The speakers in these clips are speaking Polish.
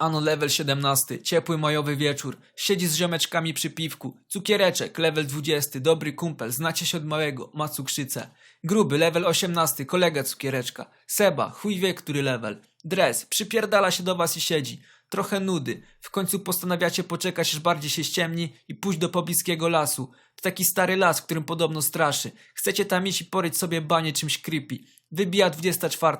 Ano level 17, ciepły majowy wieczór. Siedzi z ziomeczkami przy piwku. Cukiereczek, level 20, dobry kumpel, znacie się od małego, ma cukrzycę. Gruby, level 18, kolega cukiereczka. Seba, chuj wie który level. Dres, przypierdala się do was i siedzi. Trochę nudy. W końcu postanawiacie poczekać, aż bardziej się ściemni i pójść do pobliskiego lasu. To taki stary las, którym podobno straszy. Chcecie tam iść i poryć sobie banie czymś creepy. Wybija 24.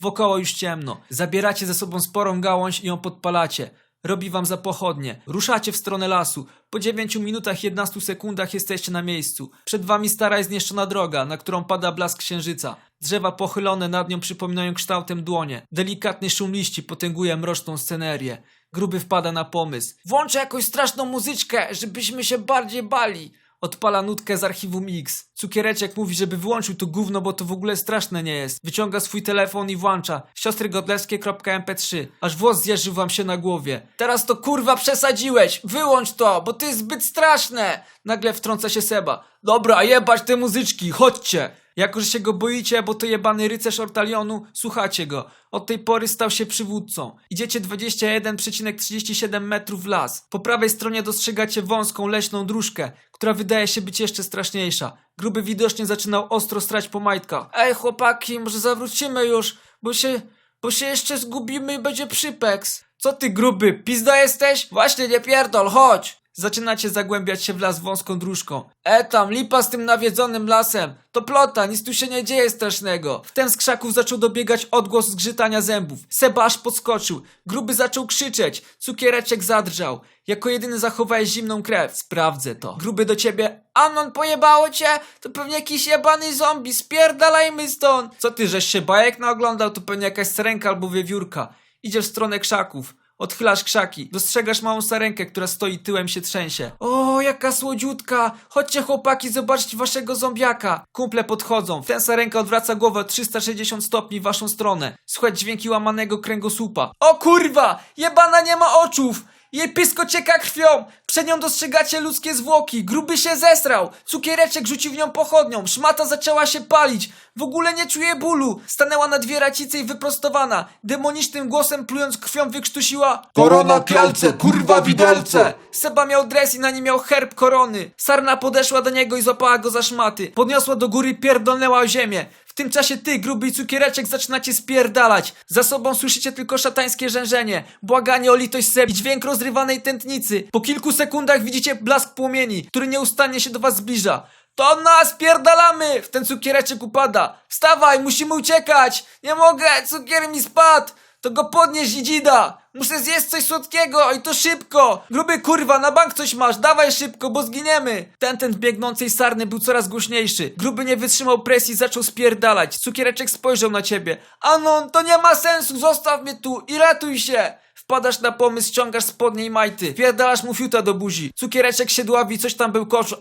Wokoło już ciemno. Zabieracie ze sobą sporą gałąź i ją podpalacie. Robi wam za pochodnie. Ruszacie w stronę lasu. Po 9 minutach 11 sekundach jesteście na miejscu. Przed wami stara i zniszczona droga, na którą pada blask księżyca. Drzewa pochylone nad nią przypominają kształtem dłonie. Delikatny szum liści potęguje mroczną scenerię. Gruby wpada na pomysł. Włączę jakąś straszną muzyczkę, żebyśmy się bardziej bali. Odpala nutkę z archiwum X. Cukiereczek mówi, żeby wyłączył to gówno, bo to w ogóle straszne nie jest. Wyciąga swój telefon i włącza. Siostrzygodlewskie.mp3. Aż włos zjeżył wam się na głowie. Teraz to kurwa przesadziłeś! Wyłącz to, bo to jest zbyt straszne! Nagle wtrąca się Seba. Dobra, jebać te muzyczki, chodźcie! Jako, że się go boicie, bo to jebany rycerz Ortalionu, słuchacie go. Od tej pory stał się przywódcą. Idziecie 21,37 metrów w las. Po prawej stronie dostrzegacie wąską, leśną dróżkę, która wydaje się być jeszcze straszniejsza. Gruby widocznie zaczynał ostro strać po majtkach. Ej chłopaki, może zawrócimy już, bo się, bo się jeszcze zgubimy i będzie przypeks. Co ty gruby, pizda jesteś? Właśnie nie pierdol, chodź! Zaczynacie zagłębiać się w las wąską dróżką. E tam, lipa z tym nawiedzonym lasem. To plota, nic tu się nie dzieje strasznego. Wtem z krzaków zaczął dobiegać odgłos zgrzytania zębów. Seba aż podskoczył. Gruby zaczął krzyczeć. Cukiereczek zadrżał. Jako jedyny zachowałeś zimną krew. Sprawdzę to. Gruby do ciebie. Anon, pojebało cię? To pewnie jakiś jebany zombie. Spierdalajmy stąd. Co ty, żeś się bajek naoglądał? To pewnie jakaś sarenka albo wiewiórka. Idziesz w stronę krzaków. Odchylasz krzaki. Dostrzegasz małą sarenkę, która stoi tyłem się trzęsie. O, jaka słodziutka! Chodźcie chłopaki, zobaczcie waszego zombiaka. Kumple podchodzą. Ten sarenka odwraca głowę o 360 stopni w waszą stronę. Słychać dźwięki łamanego kręgosłupa. O kurwa! Jebana nie ma oczów! Jej pysko cieka krwią! Przed nią dostrzegacie ludzkie zwłoki. Gruby się zesrał. Cukiereczek rzucił w nią pochodnią. Szmata zaczęła się palić. W ogóle nie czuje bólu. Stanęła na dwie racice i wyprostowana. Demonicznym głosem plując krwią wykrztusiła Korona kielce, kurwa widelce! Seba miał dres i na nim miał herb korony. Sarna podeszła do niego i złapała go za szmaty. Podniosła do góry i pierdolnęła o ziemię. Tym czasie ty, gruby cukiereczek, zaczynacie spierdalać. Za sobą słyszycie tylko szatańskie rzężenie, błaganie o litość Seb i dźwięk rozrywanej tętnicy. Po kilku sekundach widzicie blask płomieni, który nieustannie się do was zbliża. To nas pierdalamy! W ten cukiereczek upada. Wstawaj, musimy uciekać! Nie mogę, cukier mi spadł! To go podnieś i dzida! Muszę zjeść coś słodkiego i to szybko! Gruby kurwa, na bank coś masz, dawaj szybko, bo zginiemy! Ten ten biegnącej sarny był coraz głośniejszy. Gruby nie wytrzymał presji i zaczął spierdalać. Cukiereczek spojrzał na ciebie. Anon, to nie ma sensu, zostaw mnie tu i ratuj się! Wpadasz na pomysł, ściągasz spodnie i majty. Pierdalasz mu fiuta do buzi. Cukiereczek się dławi, coś tam był koczu.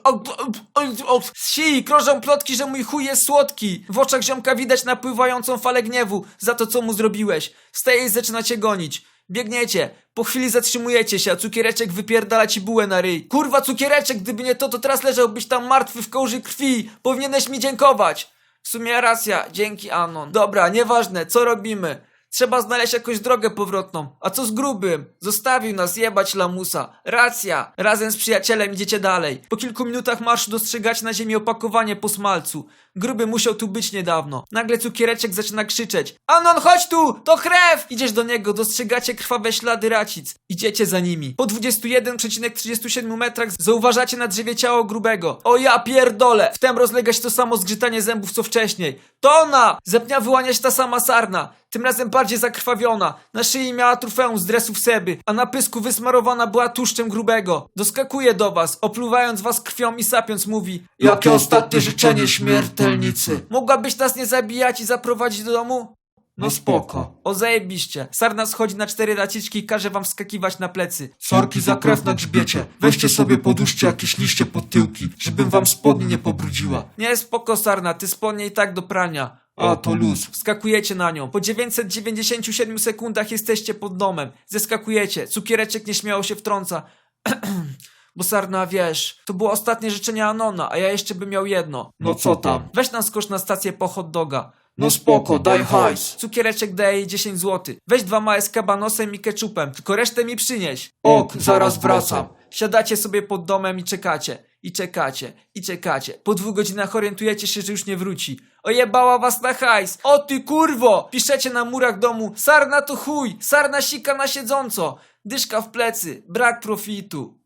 Si, krążą plotki, że mój chuj jest słodki. W oczach ziomka widać napływającą falę gniewu za to, co mu zrobiłeś. Staje i zaczyna cię gonić. Biegniecie. Po chwili zatrzymujecie się, a cukiereczek wypierdala ci bułę na ryj. Kurwa, cukiereczek, gdyby nie to, to teraz leżałbyś tam martwy w kołży krwi. Powinieneś mi dziękować. W sumie racja, dzięki Anon. Dobra, nieważne, co robimy? Trzeba znaleźć jakąś drogę powrotną. A co z grubym? Zostawił nas jebać lamusa. Racja. Razem z przyjacielem idziecie dalej. Po kilku minutach marszu dostrzegacie na ziemi opakowanie po smalcu. Gruby musiał tu być niedawno. Nagle cukiereczek zaczyna krzyczeć. Anon, chodź tu! To krew! Idziesz do niego, dostrzegacie krwawe ślady racic. Idziecie za nimi. Po 21,37 metrach zauważacie na drzewie ciało grubego. O ja pierdolę! Wtem rozlega się to samo zgrzytanie zębów co wcześniej. To ona! Ze pnia wyłania się ta sama sarna. Tym razem bardziej zakrwawiona. Na szyi miała trufeum z dresów Seby, a na pysku wysmarowana była tłuszczem grubego. Doskakuje do was, opluwając was krwią i sapiąc mówi Jakie ostatnie życzenie śmiertelnicy? Mogłabyś nas nie zabijać i zaprowadzić do domu? No spoko. O zajebiście. Sarna schodzi na cztery raciczki i każe wam wskakiwać na plecy. Sorki za krew na grzbiecie. Weźcie sobie poduszcie jakieś liście pod tyłki, żebym wam spodni nie pobrudziła. Nie, spoko Sarna, ty spodnie i tak do prania. A to luz. Wskakujecie na nią. Po 997 sekundach jesteście pod domem. Zeskakujecie. Cukiereczek nieśmiało się wtrąca. Bo Sarna, wiesz, to było ostatnie życzenie Anona, a ja jeszcze bym miał jedno. No co tam? Weź nam skocz na stację po hot doga. No spoko, daj hajs. Cukiereczek daje jej 10 zł. Weź dwa małe z kabanosem i keczupem, tylko resztę mi przynieś. Ok, zaraz wracam. Siadacie sobie pod domem i czekacie. I czekacie, i czekacie. Po dwóch godzinach orientujecie się, że już nie wróci. Ojebała was na hajs! O ty kurwo! Piszecie na murach domu Sarna to chuj! Sarna sika na siedząco! Dyszka w plecy, brak profitu.